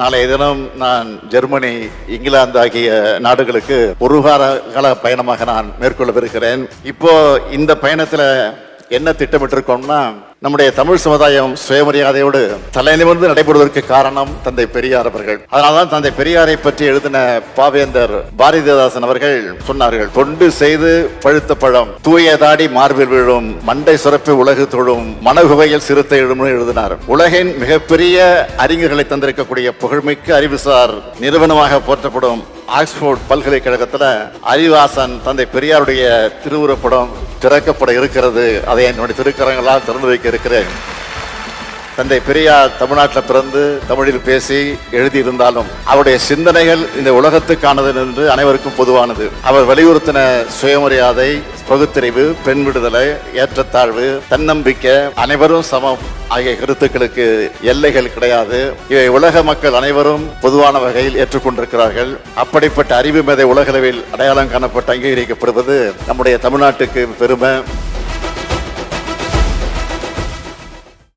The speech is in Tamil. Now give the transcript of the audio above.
நாளைய தினம் நான் ஜெர்மனி இங்கிலாந்து ஆகிய நாடுகளுக்கு ஒரு வார கால பயணமாக நான் மேற்கொள்ளவிருக்கிறேன். இப்போ இந்த பயணத்தில் என்ன திட்டமிட்டிருக்கோம்னா நம்முடைய தமிழ் சமுதாயம் சுயமரியாதையோடு தலைநிமிர்ந்து நடைபெறுவதற்கு காரணம் தந்தை பெரியார் அவர்கள். அதனால்தான் தந்தை பெரியாரை பற்றி எழுதின பாவேந்தர் பாரதிதாசன் அவர்கள் சொன்னார்கள் தொண்டு செய்து பழுத்த பழம் தூய தாடி மார்பில் விழும் மண்டை சுரப்பி உலகு தொழும் மனகுகையில் சிறுத்தை எழும்னு எழுதினார். உலகின் மிகப்பெரிய அறிஞர்களை தந்திருக்கக்கூடிய புகழ்மிக்க அறிவுசார் நிறுவனமாக போற்றப்படும் ஆக்ஸ்போர்ட் பல்கலைக்கழகத்தில் அறிவாசன் தந்தை பெரியாருடைய திருவுருப்படம் திறக்கப்பட இருக்கிறது. அதை என்னுடைய திருக்கரங்களால் திறந்து வைக்க இருக்கிறேன். தந்தை பெரியார் தமிழ்நாட்டில் பிறந்து தமிழில் பேசி எழுதியிருந்தாலும் அவருடைய சிந்தனைகள் இந்த உலகத்துக்கானது என்று அனைவருக்கும் பொதுவானது. அவர் வலியுறுத்தின சுயமரியாதை பகுத்தறிவு பெண் விடுதலை ஏற்றத்தாழ்வு தன்னம்பிக்கை அனைவரும் சமம். ஆகிய கருத்துக்களுக்கு எல்லைகள் கிடையாது. இவை உலக மக்கள் அனைவரும் பொதுவான வகையில் ஏற்றுக்கொண்டிருக்கிறார்கள். அப்படிப்பட்ட அறிவு மேதை உலகளவில் அடையாளம் காணப்பட்டு அங்கீகரிக்கப்படுவது நம்முடைய தமிழ்நாட்டுக்கு பெருமை.